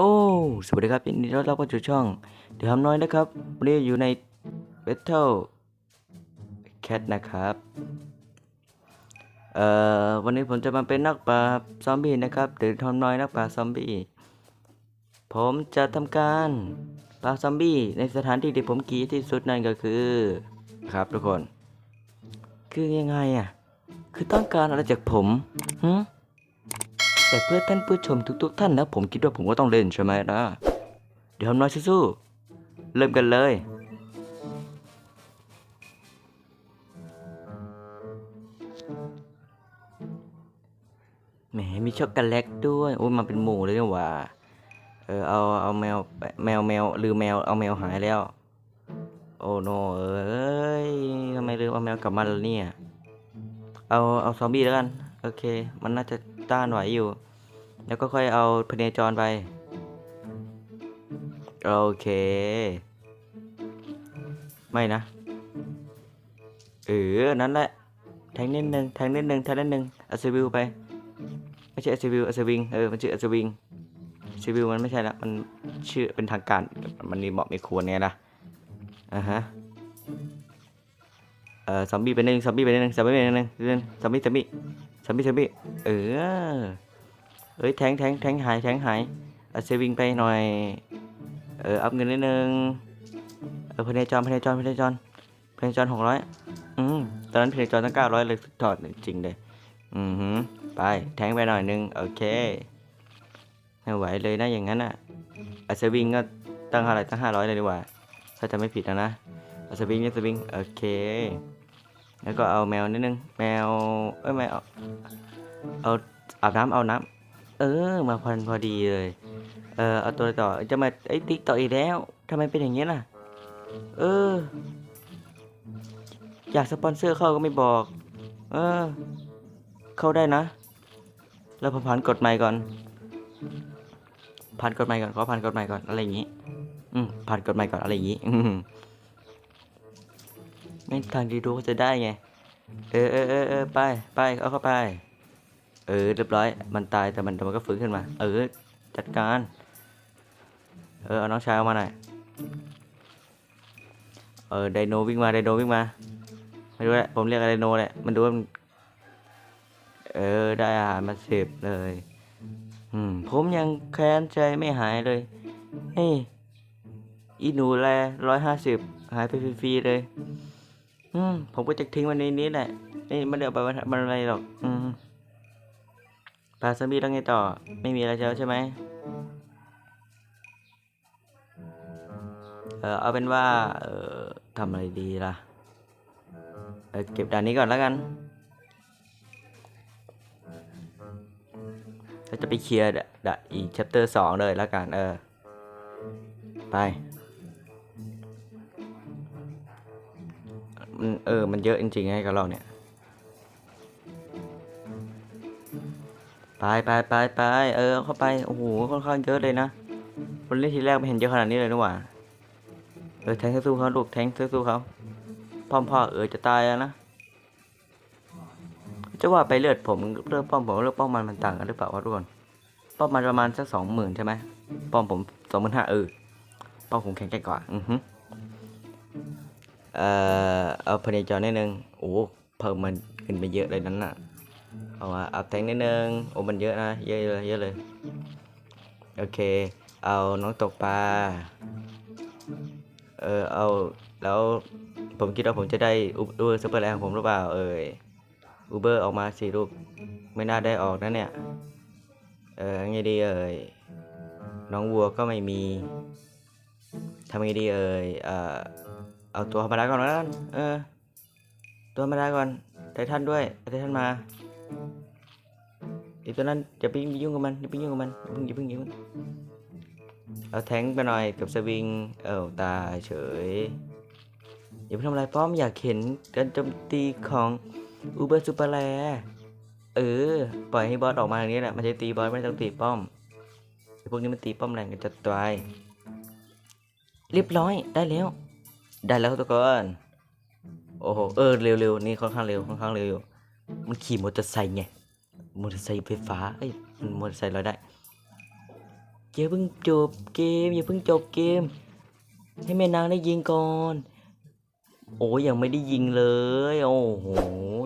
โอ้สวัสดีครับยินดีต้อนรับเข้าสู่ช่องเดี๋ยวทำน้อยนะครับวันนี้อยู่ใน Battle Cat นะครับ เอ่อวันนี้ผมจะมาเป็นนักปราบซอมบี้นะครับเดี๋ยวทำน้อยนักปราบซอมบี้ผมจะทำการปราบซอมบี้ในสถานที่ที่ผมกีที่สุดนั่นก็คือครับทุกคน คือยังไงอะคือต้องการอะไรจากผมหืม แต่เพื่อท่านผู้ชมทุกๆท่านนะ ผมคิดว่าผมก็ต้องเล่นใช่ไหมนะ เดี๋ยวทำน้อยสู้ๆเริ่มกันเลยแหมมีช็อกโกแลตด้วย โอ้ยมาเป็นหมู่เลยนี่หว่า เออเอาเอาแมวแมวแมวลืมแมวเอาแมวหายแล้ว โอ้โนเอ้ยทำไมลืมเอาแมวกลับมาแล้วเนี่ย เอาเอาซอมบี้แล้วกัน โอเค มันน่าจะ ต้านไหวอยู่ แล้วก็ค่อยเอาพเนจรไป โอเค ไม่นะ เออ นั่นแหละ แทงนิดนึง แทงนิดนึง แทงนิดนึงอัศวิวไป ไม่ใช่อัศวิวอัศวิง เออ มันชื่ออัศวิงอัศวิวมันไม่ใช่ละ มันชื่อเป็นทางการ มันมีเหมาะมีควรเนี่ยนะ อ่าฮะเอ่อซอมบี้ไปนึงซอมบี้ไปนึงซอมบี้ไปนิดนึงนิดนึงซอมบี้ซอมบี้ ซอมบี้ซอมบี้เออเอ้ยแทงแทงแทงหายแทงหายเอาเซวิงไปหน่อย เอออัพเงินนิดนึง เออพเนจรพเนจรพเนจรพเนจรหกร้อยอืมตอนนั้นพเนจรตั้งเก้าร้อยเลยถอดจริงเลยอือหือไปแทงไปหน่อยนึงโอเคไม่ไหวเลยนะอย่างนั้นอะเอาเซวิงก็ตั้งเท่าไหร่ตั้งห้าร้อยเลยดีกว่าถ้าจะไม่ผิดนะนะเอาสวิงเนี่ยสวิงโอเค แล้วก็เอาแมวนิดนึง แมว เอ้ยไม่เอาอาบน้ำเอาน้ำเออ มาพอพอดีเลย เออเอาตัวต่อจะมาไอ้ติ๊กต่ออีกแล้วทำไมเป็นอย่างนี้ล่ะ เออ อยากสปอนเซอร์เข้าก็ไม่บอก เออ เข้าได้นะ แล้วผ่านกฎใหม่ก่อนผ่านกฎใหม่ก่อนขอผ่านกฎใหม่ก่อนอะไรอย่างนี้ อืมผ่านกฎใหม่ก่อนอะไรอย่างนี้ อืม ไม่ทางดีดูก็จะได้ไง เออเออเออเออไปไปเอาเข้าไป เออเรียบร้อย มันตายแต่มันแต่มันก็ฟื้นขึ้นมา เออ จัดการ เออเอาน้องชายเอามาหน่อย เออไดโนวิ่งมาไดโนวิ่งมา ไม่รู้แหละผมเรียกไดโนแหละ มันดูว่ามัน เออได้อาหารมาสิบเลย อืมผมยังแค้นใจไม่หายเลยเฮ้ยอีหนูแลร้อยห้าสิบหายไปฟรีๆเลย อืมผมก็จะทิ้งมันในนี้แหละ นี่ไม่ได้เอไปมันอะไรหรอก อืมปลาซาบี้แล้วไงต่อ ไม่มีอะไรแล้วใช่ไหมเออเอาเป็นว่า เออทำอะไรดีล่ะ เออเก็บด่านนี้ก่อนแล้วกันแล้วจะไปเคลียร์ด่าอีก chapter สองเลยแล้วกัน เออ ไป เออ มันเยอะจริงๆให้กับเราเนี่ย ไปไปไปไปเออ เข้าไป โอ้โห ค่อนข้างเยอะเลยนะ คนเล่นทีแรกไม่เห็นเยอะขนาดนี้เลยนี่หว่า เออ แทงสู้เขาลูก แทงสู้เขาพ่อมพ่อเออจะตายแล้วนะ จะว่าไปเลือดผมเลือดป้อมผมเลือดป้อมมันมันต่างกันหรือเปล่าวะทุกคนป้อมมันประมาณสักสองหมื่นใช่ไหมป้อมผมสองหมื่นห้าเออป้อมผมแข็งแกร่งกว่า อือฮึ เอ่อเอาพเนจรนิดนึงโอ้เพิ่มมันขึ้นไปเยอะเลยนั้นน่ะเอามาอัพแทงนิดนึงโอ้มันเยอะนะเยอะเลยเยอะเลยโอเค เอาน้องตกปลาเออเอาแล้วผมคิดว่าผมจะได้อูเบอร์ซูเปอร์แรงของผมหรือเปล่าเอ่ยอูเบอร์ออกมาสิลูกไม่น่าได้ออกนะเนี่ยเออไงดีเอ่ยน้องวัวก็ไม่มีทำไงดีเอ่ยเอ่อ เอาตัวธรรมดาก่อนแล้วกันเออ ตัวธรรมดาก่อนไททันด้วยไททันมาไอีตัวนั้นอย่าไปยุ่งกับมันอย่าไปยุ่งกับมันอย่าพิ่งอย่าพิ่งอย่าพิ่งเอาแทงไปหน่อยกับสวิง เออตายเฉยอย่าไปทำอะไรป้อมอยากเห็นการโจมตีของอูเบอร์ซูเปอร์แลเออ ปล่อยให้บอสออกมาอย่างนี้แหละ มันจะตีบอสไม่ต้องตีป้อมพวกนี้มันตีป้อมแรงกันจะตายเรียบร้อยได้แล้ว ได้แล้วทุกคนโอ้โหเออเร็วๆนี่ค่อนข้างเร็วค่อนข้างเร็วอยู่มันขี่มอเตอร์ไซค์ไงมอเตอร์ไซค์ไฟฟ้าเอ้ยมันมอเตอร์ไซค์ลอยได้ขอย่าเพิ่งจบเกมอย่าเพิ่งจบเกม ให้แม่นางได้ยิงก่อน โอ้ยยังไม่ได้ยิงเลย โอ้โห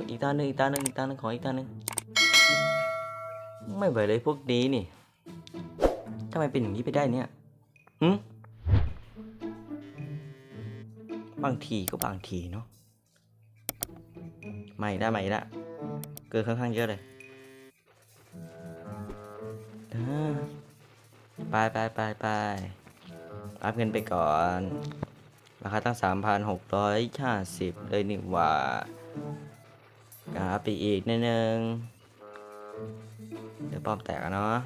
อีกตาหนึ่งอีกตาหนึ่งอีกตาหนึ่งขออีกตาหนึ่งไม่ไหวเลยพวกนี้นี่ทำไมเป็นอย่างนี้ไปได้เนี่ยหืม บางทีก็บางทีเนาะใหม่ได้ใหม่ละเกินค่อนข้างเยอะเลยไปไปไปไปอัพเงินไปก่อน ราคาตั้ง 3,650 เลยนี่ว่าอ่าอัพไปอีกนิดนึง เดี๋ยวป้อมแตกเนาะ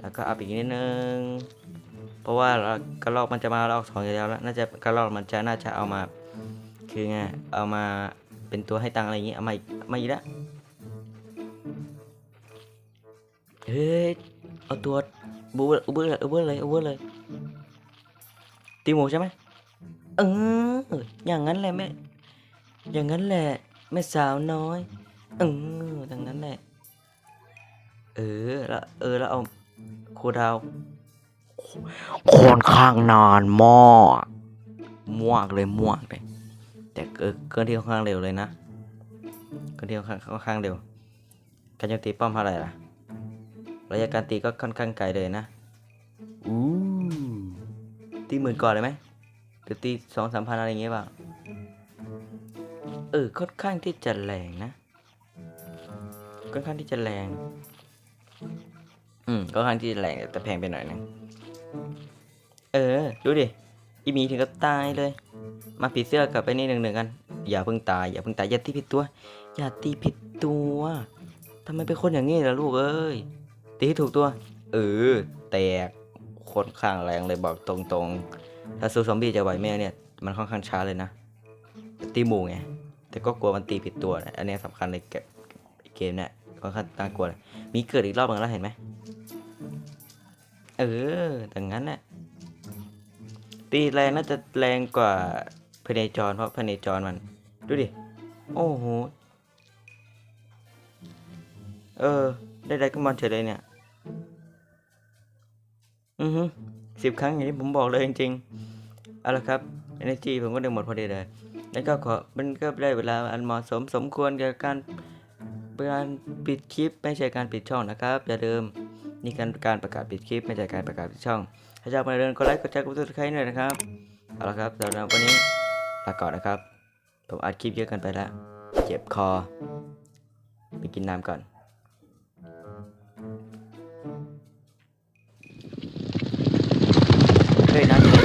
แล้วก็อัพอีกนิดนึง เพราะว่ากระลอกมันจะมาลอกสองอยู่แล้วล้วน่าจะกระลอกมันจะน่าจะเอามา คือไงเอามาเป็นตัวให้ตังอะไรอย่างงี้เอามาอีกเอามาอีกแล้วเฮ้ยเอาตัวบูอุเบอร์เลยอุบอร์เลยอุเบอร์เลยตีหมูใช่ไหมเอออย่างนั้นแหละแม่อย่างนั้นแหละแม่สาวน้อยเอออย่างนั้นแหละเออแล้วเออแล้วเอาโคดาว ค่อนข้างนานมากมากเลยมากเลยแต่เกินเกินที่ค่อนข้างเร็วเลยนะเกินที่ค่อนข้างค่อนข้างเร็ว การโจมตีป้อมเท่าไหร่ล่ะระยะการตีก็ค่อนข้างไกลเลยนะอู้ตีหมื่นก่อนเลยไหมหรือตีสองสามพันอะไรอย่างเงี้ยเปล่าเออค่อนข้างที่จะแรงนะค่อนข้างที่จะแรง อืมค่อนข้างที่จะแรงแต่แพงไปหน่อยนึง เออ ดูดิ อีหมีถึงกับตายเลย มาผีเสื้อกับไปนี่หนึ่งหนึ่งกัน อย่าเพิ่งตาย อย่าเพิ่งตาย อย่าตีผิดตัว อย่าตีผิดตัวทำไมเป็นคนอย่างนี้ล่ะลูกเอ้ย ตีถูกตัว เออ แตกค่อนข้างแรงเลยบอกตรงๆ ถ้าสู้ซอมบี้จะไหวไหมเนี่ย มันค่อนข้างช้าเลยนะ ตีหมูไง แต่ก็กลัวมันตีผิดตัวนะอันนี้สำคัญเลยเกมเนี่ยค่อนข้างน่ากลัวเลยมีเกิดอีกรอบหนึงแล้วเห็นไหม เออแต่งั้นน่ะตีแรงน่าจะแรงกว่าพเนจรเพราะพเนจรมัน ดูดิ โอ้โห เออ ได้ได้ก็มอนเฉยเลยเนี่ย อือฮึสิบครั้งอย่างที่ผมบอกเลยจริงๆ เอาละครับ energy ผมก็ไดึงหมดพอดีเลย แล้วก็ขอมันก็ได้เวลาอันเหมาะสมสมควรกับการการปิดคลิปไม่ใช่การปิดช่องนะครับ อย่าลืม นี่การการประกาศปิดคลิปไม่ใช่การประกาศปิดช่อง ถ้าชอบมาเดินก็ไลค์กดแชร์กดติดใามหน่อยนะครับ เอาละครับสำหรับวันนี้ลาก่อนนะครับ ผมอัดคลิปเยอะกันไปแล้ว เจ็บคอ ไปกินน้ำก่อนเฮ้ยน้ำ